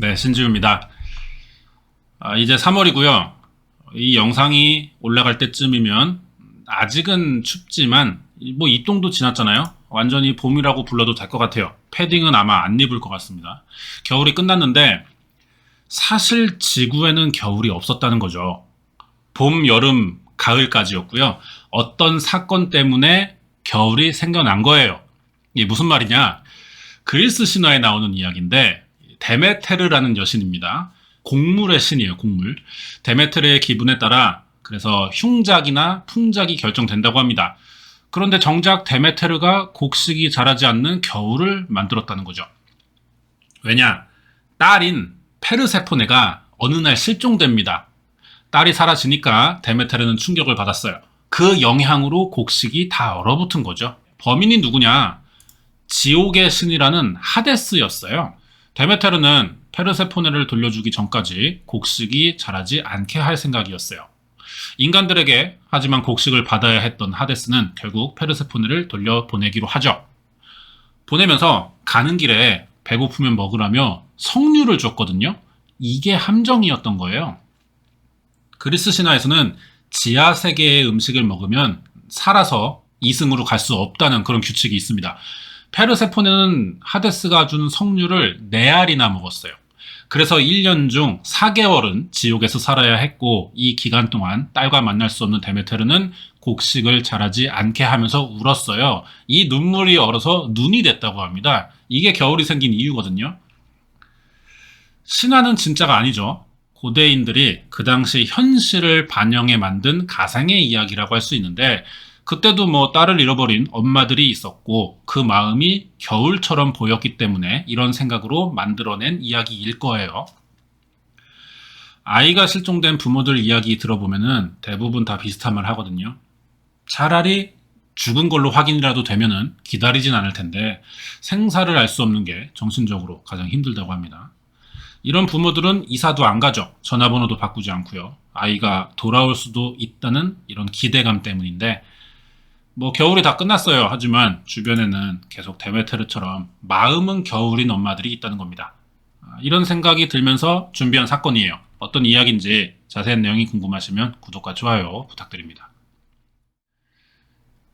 네, 신지우입니다. 아, 이제 3월이고요. 이 영상이 올라갈 때쯤이면 아직은 춥지만 뭐 입동도 지났잖아요. 완전히 봄이라고 불러도 될 것 같아요. 패딩은 아마 안 입을 것 같습니다. 겨울이 끝났는데 사실 지구에는 겨울이 없었다는 거죠. 봄, 여름, 가을까지였고요. 어떤 사건 때문에 겨울이 생겨난 거예요. 이게 무슨 말이냐? 그리스 신화에 나오는 이야기인데 데메테르라는 여신입니다. 곡물의 신이에요, 곡물. 데메테르의 기분에 따라 그래서 흉작이나 풍작이 결정된다고 합니다. 그런데 정작 데메테르가 곡식이 자라지 않는 겨울을 만들었다는 거죠. 왜냐? 딸인 페르세포네가 어느 날 실종됩니다. 딸이 사라지니까 데메테르는 충격을 받았어요. 그 영향으로 곡식이 다 얼어붙은 거죠. 범인이 누구냐? 지옥의 신이라는 하데스였어요. 데메테르는 페르세포네를 돌려주기 전까지 곡식이 자라지 않게 할 생각이었어요. 인간들에게 하지만 곡식을 받아야 했던 하데스는 결국 페르세포네를 돌려보내기로 하죠. 보내면서 가는 길에 배고프면 먹으라며 석류를 줬거든요. 이게 함정이었던 거예요. 그리스 신화에서는 지하 세계의 음식을 먹으면 살아서 이승으로 갈 수 없다는 그런 규칙이 있습니다. 페르세포네는 하데스가 준 석류를 4알이나 먹었어요. 그래서 1년 중 4개월은 지옥에서 살아야 했고 이 기간 동안 딸과 만날 수 없는 데메테르는 곡식을 자라지 않게 하면서 울었어요. 이 눈물이 얼어서 눈이 됐다고 합니다. 이게 겨울이 생긴 이유거든요. 신화는 진짜가 아니죠. 고대인들이 그 당시 현실을 반영해 만든 가상의 이야기라고 할 수 있는데 그때도 뭐 딸을 잃어버린 엄마들이 있었고 그 마음이 겨울처럼 보였기 때문에 이런 생각으로 만들어낸 이야기일 거예요. 아이가 실종된 부모들 이야기 들어보면은 대부분 다 비슷한 말 하거든요. 차라리 죽은 걸로 확인이라도 되면은 기다리진 않을 텐데 생사를 알 수 없는 게 정신적으로 가장 힘들다고 합니다. 이런 부모들은 이사도 안 가죠. 전화번호도 바꾸지 않고요. 아이가 돌아올 수도 있다는 이런 기대감 때문인데 뭐 겨울이 다 끝났어요. 하지만 주변에는 계속 데메테르처럼 마음은 겨울인 엄마들이 있다는 겁니다. 아, 이런 생각이 들면서 준비한 사건이에요. 어떤 이야기인지 자세한 내용이 궁금하시면 구독과 좋아요 부탁드립니다.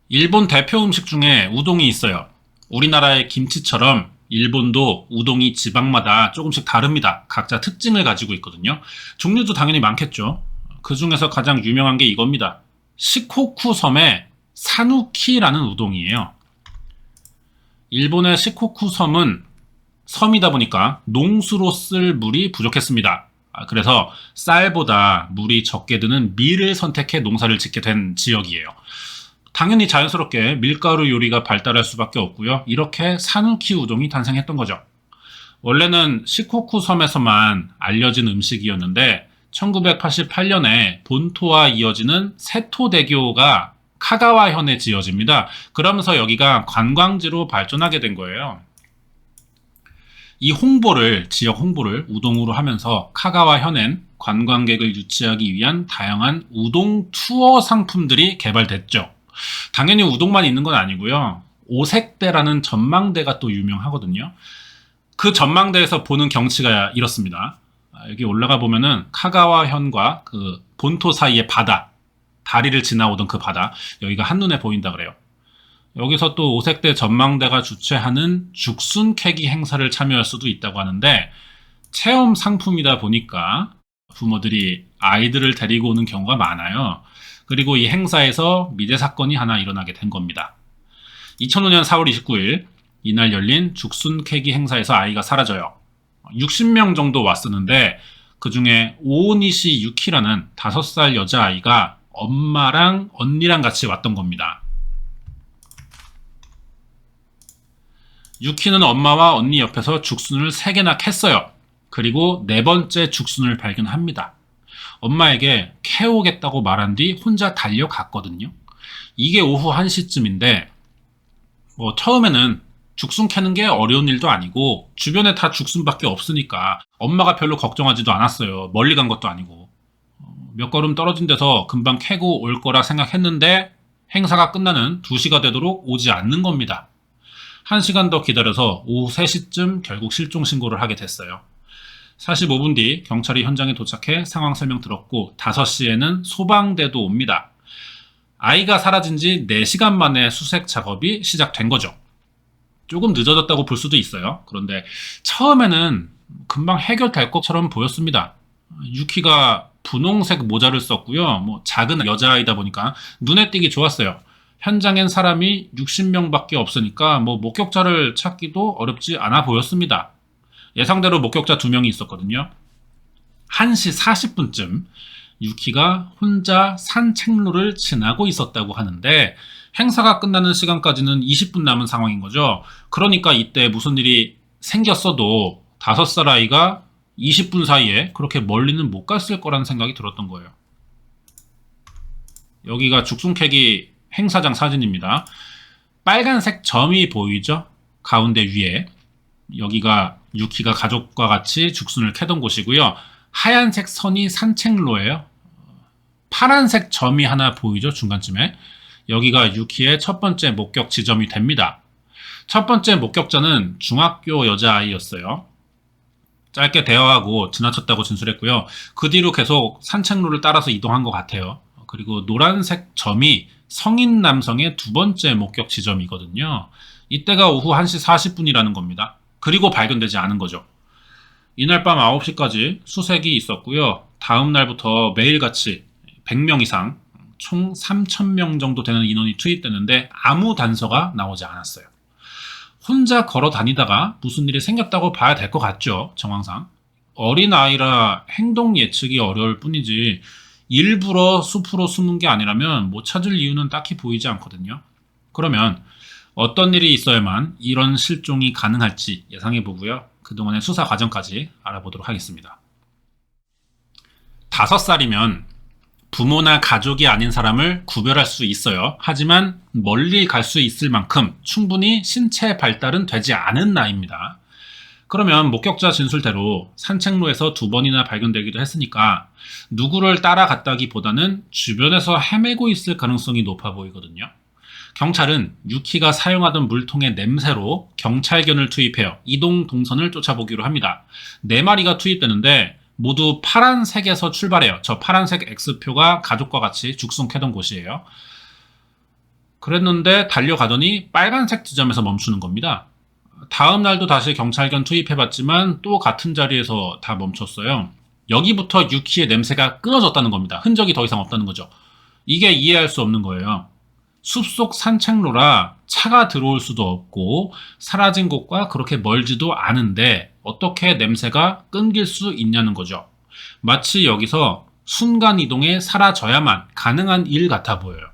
일본 대표 음식 중에 우동이 있어요. 우리나라의 김치처럼 일본도 우동이 지방마다 조금씩 다릅니다. 각자 특징을 가지고 있거든요. 종류도 당연히 많겠죠. 그 중에서 가장 유명한 게 이겁니다. 시코쿠 섬의 사누키라는 우동이에요. 일본의 시코쿠 섬은 섬이다 보니까 농수로 쓸 물이 부족했습니다. 아, 그래서 쌀보다 물이 적게 드는 밀을 선택해 농사를 짓게 된 지역이에요. 당연히 자연스럽게 밀가루 요리가 발달할 수밖에 없고요. 이렇게 사누키 우동이 탄생했던 거죠. 원래는 시코쿠 섬에서만 알려진 음식이었는데 1988년에 본토와 이어지는 세토 대교가 카가와현에 지어집니다. 그러면서 여기가 관광지로 발전하게 된 거예요. 이 홍보를 지역 홍보를 우동으로 하면서 카가와현엔 관광객을 유치하기 위한 다양한 우동 투어 상품들이 개발됐죠. 당연히 우동만 있는 건 아니고요. 오색대라는 전망대가 또 유명하거든요. 그 전망대에서 보는 경치가 이렇습니다. 아, 여기 올라가 보면은 카가와현과 그 본토 사이의 바다, 다리를 지나오던 그 바다, 여기가 한눈에 보인다 그래요. 여기서 또 오색대 전망대가 주최하는 죽순 캐기 행사를 참여할 수도 있다고 하는데 체험 상품이다 보니까 부모들이 아이들을 데리고 오는 경우가 많아요. 그리고 이 행사에서 미제 사건이 하나 일어나게 된 겁니다. 2005년 4월 29일 이날 열린 죽순 캐기 행사에서 아이가 사라져요. 60명 정도 왔었는데 그 중에 오니시 유키라는 5살 여자아이가 엄마랑 언니랑 같이 왔던 겁니다. 유키는 엄마와 언니 옆에서 죽순을 3개나 캤어요. 그리고 네 번째 죽순을 발견합니다. 엄마에게 캐오겠다고 말한 뒤 혼자 달려갔거든요. 이게 오후 1시쯤인데, 뭐, 처음에는 죽순 캐는 게 어려운 일도 아니고, 주변에 다 죽순밖에 없으니까, 엄마가 별로 걱정하지도 않았어요. 멀리 간 것도 아니고. 몇 걸음 떨어진 데서 금방 캐고 올 거라 생각했는데, 행사가 끝나는 2시가 되도록 오지 않는 겁니다. 1시간 더 기다려서 오후 3시쯤 결국 실종 신고를 하게 됐어요. 45분 뒤 경찰이 현장에 도착해 상황 설명 들었고 5시에는 소방대도 옵니다. 아이가 사라진 지 4시간 만에 수색 작업이 시작된 거죠. 조금 늦어졌다고 볼 수도 있어요. 그런데 처음에는 금방 해결될 것처럼 보였습니다. 유키가 분홍색 모자를 썼고요. 뭐 작은 여자아이다 보니까 눈에 띄기 좋았어요. 현장엔 사람이 60명밖에 없으니까 뭐 목격자를 찾기도 어렵지 않아 보였습니다. 예상대로 목격자 2명이 있었거든요. 1시 40분쯤 유키가 혼자 산책로를 지나고 있었다고 하는데 행사가 끝나는 시간까지는 20분 남은 상황인 거죠. 그러니까 이때 무슨 일이 생겼어도 5살 아이가 20분 사이에 그렇게 멀리는 못 갔을 거라는 생각이 들었던 거예요. 여기가 죽순캐기 행사장 사진입니다. 빨간색 점이 보이죠? 가운데 위에. 여기가 유키가 가족과 같이 죽순을 캐던 곳이고요. 하얀색 선이 산책로예요. 파란색 점이 하나 보이죠? 중간쯤에. 여기가 유키의 첫 번째 목격 지점이 됩니다. 첫 번째 목격자는 중학교 여자아이였어요. 짧게 대화하고 지나쳤다고 진술했고요. 그 뒤로 계속 산책로를 따라서 이동한 것 같아요. 그리고 노란색 점이 성인 남성의 두 번째 목격 지점이거든요. 이때가 오후 1시 40분이라는 겁니다. 그리고 발견되지 않은 거죠. 이날 밤 9시까지 수색이 있었고요. 다음 날부터 매일같이 100명 이상, 총 3,000명 정도 되는 인원이 투입됐는데 아무 단서가 나오지 않았어요. 혼자 걸어 다니다가 무슨 일이 생겼다고 봐야 될 것 같죠, 정황상. 어린 아이라 행동 예측이 어려울 뿐이지 일부러 숲으로 숨은 게 아니라면 못 찾을 이유는 딱히 보이지 않거든요. 그러면 어떤 일이 있어야만 이런 실종이 가능할지 예상해 보고요. 그동안의 수사 과정까지 알아보도록 하겠습니다. 다섯 살이면 부모나 가족이 아닌 사람을 구별할 수 있어요. 하지만 멀리 갈 수 있을 만큼 충분히 신체 발달은 되지 않은 나이입니다. 그러면 목격자 진술대로 산책로에서 두 번이나 발견되기도 했으니까 누구를 따라갔다기보다는 주변에서 헤매고 있을 가능성이 높아 보이거든요. 경찰은 유키가 사용하던 물통의 냄새로 경찰견을 투입해요. 이동 동선을 쫓아보기로 합니다. 네 마리가 투입되는데 모두 파란색에서 출발해요. 저 파란색 X표가 가족과 같이 죽순캐던 곳이에요. 그랬는데 달려가더니 빨간색 지점에서 멈추는 겁니다. 다음 날도 다시 경찰견 투입해봤지만 또 같은 자리에서 다 멈췄어요. 여기부터 유키의 냄새가 끊어졌다는 겁니다. 흔적이 더 이상 없다는 거죠. 이게 이해할 수 없는 거예요. 숲속 산책로라 차가 들어올 수도 없고 사라진 곳과 그렇게 멀지도 않은데 어떻게 냄새가 끊길 수 있냐는 거죠. 마치 여기서 순간 이동에 사라져야만 가능한 일 같아 보여요.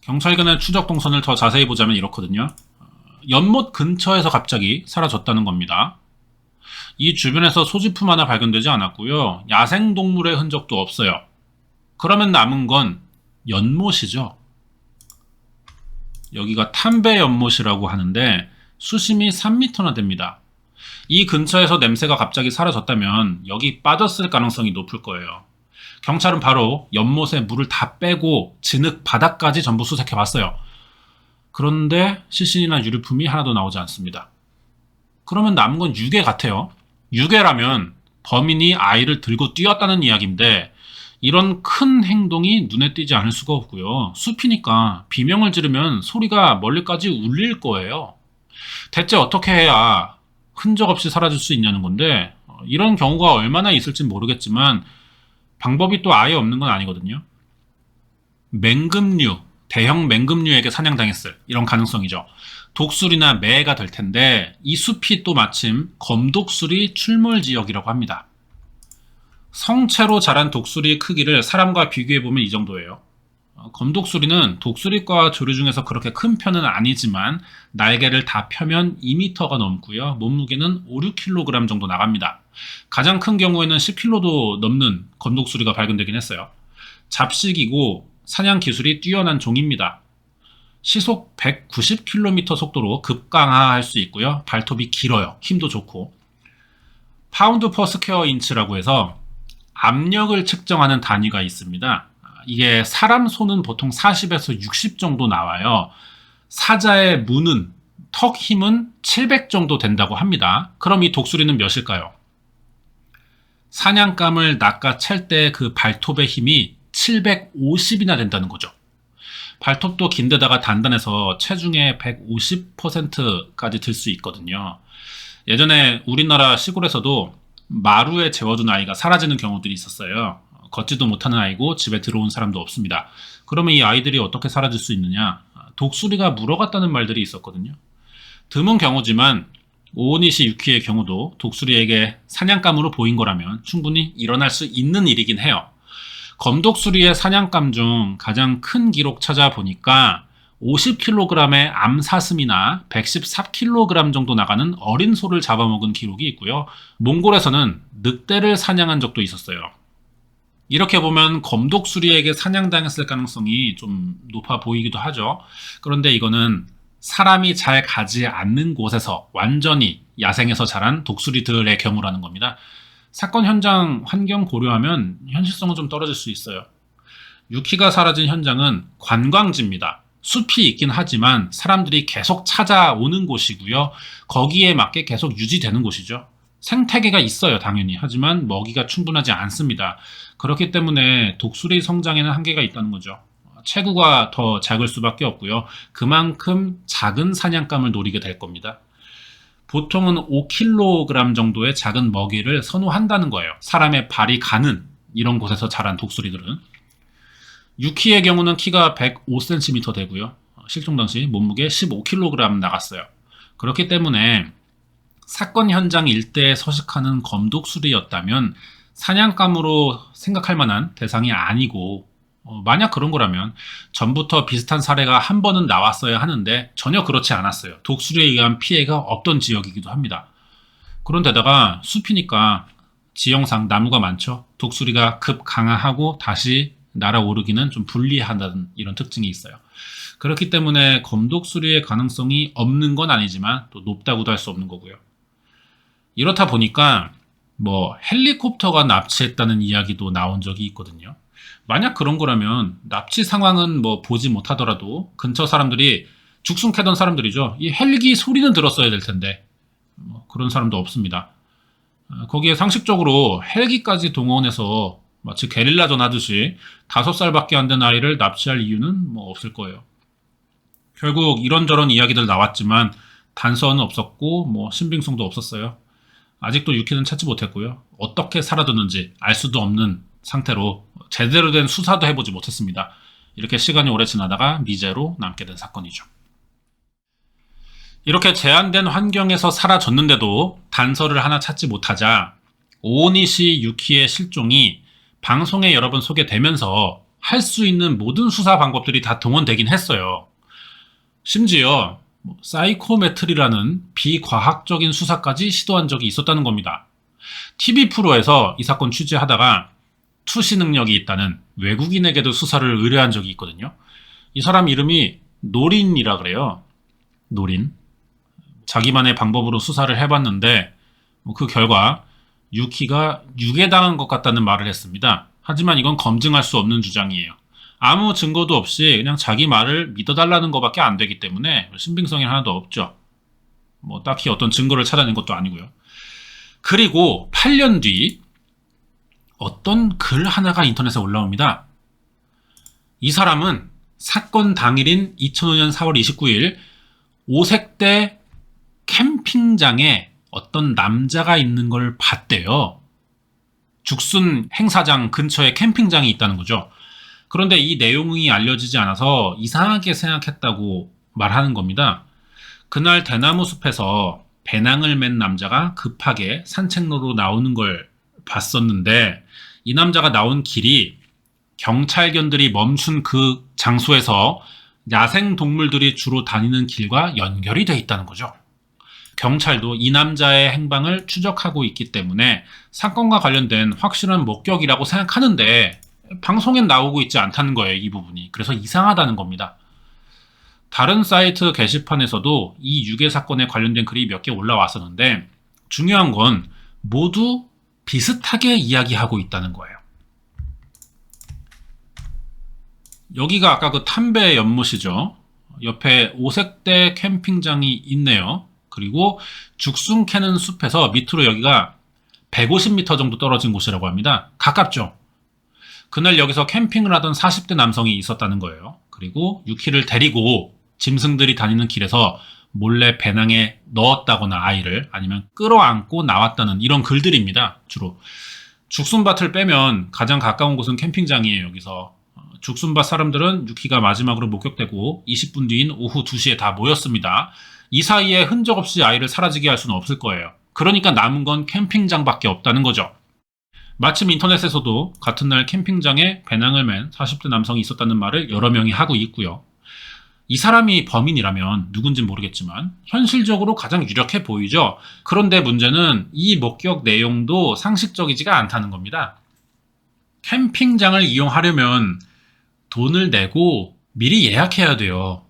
경찰관의 추적 동선을 더 자세히 보자면 이렇거든요. 연못 근처에서 갑자기 사라졌다는 겁니다. 이 주변에서 소지품 하나 발견되지 않았고요. 야생동물의 흔적도 없어요. 그러면 남은 건 연못이죠. 여기가 탐배 연못이라고 하는데 수심이 3m나 됩니다. 이 근처에서 냄새가 갑자기 사라졌다면 여기 빠졌을 가능성이 높을 거예요. 경찰은 바로 연못에 물을 다 빼고 진흙 바닥까지 전부 수색해 봤어요. 그런데 시신이나 유류품이 하나도 나오지 않습니다. 그러면 남은 건 유괴 같아요. 유괴라면 범인이 아이를 들고 뛰었다는 이야기인데 이런 큰 행동이 눈에 띄지 않을 수가 없고요. 숲이니까 비명을 지르면 소리가 멀리까지 울릴 거예요. 대체 어떻게 해야 흔적 없이 사라질 수 있냐는 건데 어, 이런 경우가 얼마나 있을지 모르겠지만 방법이 또 아예 없는 건 아니거든요. 맹금류, 대형 맹금류에게 사냥당했을 이런 가능성이죠. 독수리나 매가 될 텐데 이 숲이 또 마침 검독수리 출몰 지역이라고 합니다. 성체로 자란 독수리의 크기를 사람과 비교해보면 이 정도예요. 어, 검독수리는 독수리과 조류 중에서 그렇게 큰 편은 아니지만 날개를 다 펴면 2m가 넘고요. 몸무게는 5, 6kg 정도 나갑니다. 가장 큰 경우에는 10kg도 넘는 검독수리가 발견되긴 했어요. 잡식이고 사냥 기술이 뛰어난 종입니다. 시속 190km 속도로 급강하할 수 있고요. 발톱이 길어요. 힘도 좋고. 파운드 퍼 스퀘어 인치라고 해서 압력을 측정하는 단위가 있습니다. 이게 사람 손은 보통 40에서 60 정도 나와요. 사자의 무는 턱 힘은 700 정도 된다고 합니다. 그럼 이 독수리는 몇일까요? 사냥감을 낚아챌 때 그 발톱의 힘이 750이나 된다는 거죠. 발톱도 긴데다가 단단해서 체중의 150%까지 들 수 있거든요. 예전에 우리나라 시골에서도 마루에 재워둔 아이가 사라지는 경우들이 있었어요. 걷지도 못하는 아이고 집에 들어온 사람도 없습니다. 그러면 이 아이들이 어떻게 사라질 수 있느냐? 독수리가 물어갔다는 말들이 있었거든요. 드문 경우지만 오니시 유키의 경우도 독수리에게 사냥감으로 보인 거라면 충분히 일어날 수 있는 일이긴 해요. 검독수리의 사냥감 중 가장 큰 기록 찾아보니까 50kg의 암사슴이나 114kg 정도 나가는 어린 소를 잡아먹은 기록이 있고요. 몽골에서는 늑대를 사냥한 적도 있었어요. 이렇게 보면 검독수리에게 사냥당했을 가능성이 좀 높아 보이기도 하죠. 그런데 이거는 사람이 잘 가지 않는 곳에서 완전히 야생에서 자란 독수리들의 경우라는 겁니다. 사건 현장 환경 고려하면 현실성은 좀 떨어질 수 있어요. 유키가 사라진 현장은 관광지입니다. 숲이 있긴 하지만 사람들이 계속 찾아오는 곳이고요. 거기에 맞게 계속 유지되는 곳이죠. 생태계가 있어요, 당연히. 하지만 먹이가 충분하지 않습니다. 그렇기 때문에 독수리 성장에는 한계가 있다는 거죠. 체구가 더 작을 수밖에 없고요. 그만큼 작은 사냥감을 노리게 될 겁니다. 보통은 5kg 정도의 작은 먹이를 선호한다는 거예요. 사람의 발이 가는 이런 곳에서 자란 독수리들은. 유키의 경우는 키가 105cm 되고요. 실종 당시 몸무게 15kg 나갔어요. 그렇기 때문에 사건 현장 일대에 서식하는 검독수리였다면 사냥감으로 생각할 만한 대상이 아니고 어, 만약 그런 거라면 전부터 비슷한 사례가 한 번은 나왔어야 하는데 전혀 그렇지 않았어요. 독수리에 의한 피해가 없던 지역이기도 합니다. 그런데다가 숲이니까 지형상 나무가 많죠. 독수리가 급 강화하고 다시 날아오르기는 좀 불리하다는 이런 특징이 있어요. 그렇기 때문에 검독 수리의 가능성이 없는 건 아니지만 또 높다고도 할 수 없는 거고요. 이렇다 보니까 뭐 헬리콥터가 납치했다는 이야기도 나온 적이 있거든요. 만약 그런 거라면 납치 상황은 뭐 보지 못하더라도 근처 사람들이 죽순 캐던 사람들이죠. 이 헬기 소리는 들었어야 될 텐데 뭐 그런 사람도 없습니다. 어, 거기에 상식적으로 헬기까지 동원해서 마치 게릴라전 하듯이 다섯 살밖에 안 된 아이를 납치할 이유는 뭐 없을 거예요. 결국 이런저런 이야기들 나왔지만 단서는 없었고 뭐 신빙성도 없었어요. 아직도 유키는 찾지 못했고요. 어떻게 사라졌는지 알 수도 없는 상태로 제대로 된 수사도 해보지 못했습니다. 이렇게 시간이 오래 지나다가 미제로 남게 된 사건이죠. 이렇게 제한된 환경에서 사라졌는데도 단서를 하나 찾지 못하자 오니시 유키의 실종이 방송에 여러 번 소개되면서 할 수 있는 모든 수사 방법들이 다 동원되긴 했어요. 심지어 뭐 사이코메트리라는 비과학적인 수사까지 시도한 적이 있었다는 겁니다. TV 프로에서 이 사건 취재하다가 투시 능력이 있다는 외국인에게도 수사를 의뢰한 적이 있거든요. 이 사람 이름이 노린이라 그래요. 노린. 자기만의 방법으로 수사를 해봤는데 뭐그 결과 유키가 유괴당한 것 같다는 말을 했습니다. 하지만 이건 검증할 수 없는 주장이에요. 아무 증거도 없이 그냥 자기 말을 믿어달라는 것밖에 안 되기 때문에 신빙성이 하나도 없죠. 뭐 딱히 어떤 증거를 찾아낸 것도 아니고요. 그리고 8년 뒤 어떤 글 하나가 인터넷에 올라옵니다. 이 사람은 사건 당일인 2005년 4월 29일 오색대 캠핑장에 어떤 남자가 있는 걸 봤대요. 죽순 행사장 근처에 캠핑장이 있다는 거죠. 그런데 이 내용이 알려지지 않아서 이상하게 생각했다고 말하는 겁니다. 그날 대나무 숲에서 배낭을 맨 남자가 급하게 산책로로 나오는 걸 봤었는데 이 남자가 나온 길이 경찰견들이 멈춘 그 장소에서 야생 동물들이 주로 다니는 길과 연결이 돼 있다는 거죠. 경찰도 이 남자의 행방을 추적하고 있기 때문에 사건과 관련된 확실한 목격이라고 생각하는데 방송엔 나오고 있지 않다는 거예요, 이 부분이. 그래서 이상하다는 겁니다. 다른 사이트 게시판에서도 이 유괴 사건에 관련된 글이 몇 개 올라왔었는데 중요한 건 모두 비슷하게 이야기하고 있다는 거예요. 여기가 아까 그 탐배 연못이죠. 옆에 오색대 캠핑장이 있네요. 그리고 죽순 캐는 숲에서 밑으로 여기가 150m 정도 떨어진 곳이라고 합니다. 가깝죠? 그날 여기서 캠핑을 하던 40대 남성이 있었다는 거예요. 그리고 유키를 데리고 짐승들이 다니는 길에서 몰래 배낭에 넣었다거나 아이를 아니면 끌어안고 나왔다는 이런 글들입니다. 주로. 죽순밭을 빼면 가장 가까운 곳은 캠핑장이에요. 여기서. 어, 죽순밭 사람들은 유키가 마지막으로 목격되고 20분 뒤인 오후 2시에 다 모였습니다. 이 사이에 흔적 없이 아이를 사라지게 할 수는 없을 거예요. 그러니까 남은 건 캠핑장밖에 없다는 거죠. 마침 인터넷에서도 같은 날 캠핑장에 배낭을 맨 40대 남성이 있었다는 말을 여러 명이 하고 있고요. 이 사람이 범인이라면 누군진 모르겠지만 현실적으로 가장 유력해 보이죠. 그런데 문제는 이 목격 내용도 상식적이지가 않다는 겁니다. 캠핑장을 이용하려면 돈을 내고 미리 예약해야 돼요.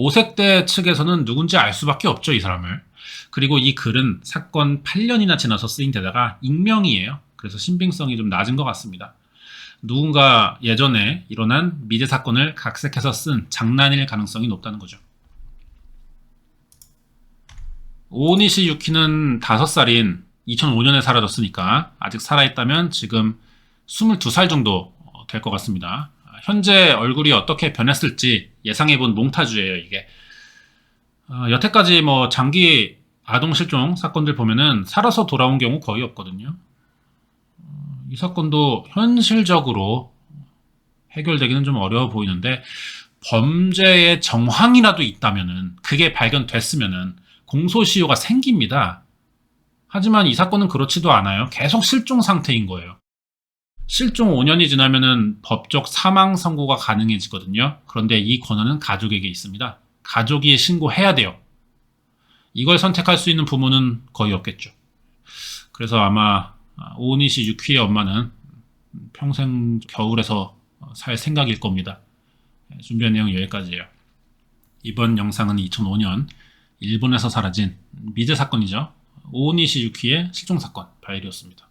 오색대 측에서는 누군지 알 수밖에 없죠, 이 사람을. 그리고 이 글은 사건 8년이나 지나서 쓰인 데다가 익명이에요. 그래서 신빙성이 좀 낮은 것 같습니다. 누군가 예전에 일어난 미제 사건을 각색해서 쓴 장난일 가능성이 높다는 거죠. 오니시 유키는 5살인 2005년에 사라졌으니까 아직 살아있다면 지금 22살 정도 될 것 같습니다. 현재 얼굴이 어떻게 변했을지 예상해본 몽타주예요, 이게. 어, 여태까지 뭐 장기 아동 실종 사건들 보면은 살아서 돌아온 경우 거의 없거든요. 어, 이 사건도 현실적으로 해결되기는 좀 어려워 보이는데 범죄의 정황이라도 있다면은 그게 발견됐으면은 공소시효가 생깁니다. 하지만 이 사건은 그렇지도 않아요. 계속 실종 상태인 거예요. 실종 5년이 지나면은 법적 사망 선고가 가능해지거든요. 그런데 이 권한은 가족에게 있습니다. 가족이 신고해야 돼요. 이걸 선택할 수 있는 부모는 거의 없겠죠. 그래서 아마 오니시 유키의 엄마는 평생 겨울에서 살 생각일 겁니다. 준비한 내용 여기까지예요. 이번 영상은 2005년 일본에서 사라진 미제 사건이죠. 오니시 유키의 실종 사건 바일이었습니다.